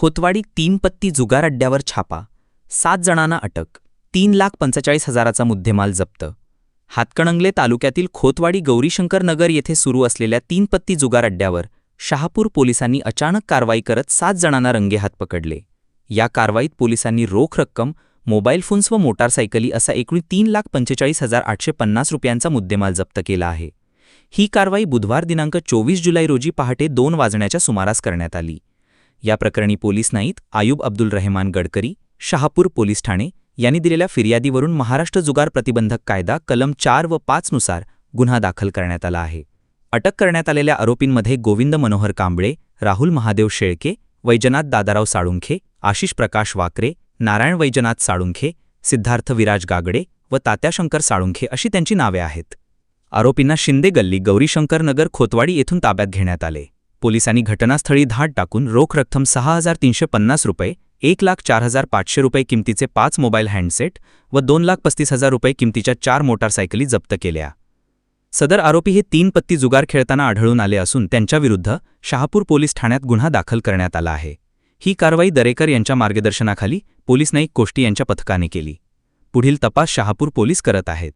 खोतवाडी तीन पत्ती जुगार अड्ड्यावर छापा. सात जणांना अटक. तीन लाख पंचेचाळीस हजाराचा मुद्देमाल जप्त. हातकणंगले तालुक्यातील खोतवाडी गौरीशंकर नगर येथे सुरू असलेल्या तीन पत्ती जुगार अड्ड्यावर शहापूर पोलिसांनी अचानक कारवाई करत सात जणांना रंगेहात पकडले. या कारवाईत पोलिसांनी रोख रक्कम मोबाईल फोन्स व मोटारसायकली असा एकूण तीन लाख पंचेचाळीस हजार आठशे पन्नास रुपयांचा मुद्देमाल जप्त केला आहे. ही कारवाई बुधवार दिनांक चोवीस जुलै रोजी पहाटे दोन वाजण्याच्या सुमारास करण्यात आली. या प्रकरणी पोलीस नाईत आयुब अब्दुल रहमान गडकरी शहापूर पोलीस ठाणे यांनी दिलेल्या फिर्यादीवरून महाराष्ट्र जुगार प्रतिबंधक कायदा कलम चार व पाचनुसार गुन्हा दाखल करण्यात आला आहे. अटक करण्यात आलेल्या आरोपींमध्ये गोविंद मनोहर कांबळे राहुल महादेव शेळके वैजनाथ दादाराव साळुंखे आशिष प्रकाश वाकरे नारायण वैजनाथ साळुंखे सिद्धार्थ विराज गागडे व तात्याशंकर साळुंखे अशी त्यांची नावे आहेत. आरोपींना शिंदे गल्ली गौरीशंकर नगर खोतवाडी येथून ताब्यात घेण्यात आले. पोलिसांनी घटनास्थळी धाड टाकून रोख रक्कम सहा हजार तीनशे पन्नास रुपये एक लाख चार हजार पाचशे रुपये किमतीचे पाच मोबाईल हँडसेट व दोन लाख पस्तीस हजार रुपये किमतीच्या चार मोटारसायकली जप्त केल्या. सदर आरोपी हे तीन पत्ती जुगार खेळताना आढळून आले असून त्यांच्याविरुद्ध शहापूर पोलीस ठाण्यात गुन्हा दाखल करण्यात आला आहे. ही कारवाई दरेकर यांच्या मार्गदर्शनाखाली पोलीस नाईक कोष्टी यांच्या पथकाने केली. पुढील तपास शहापूर पोलीस करत आहेत.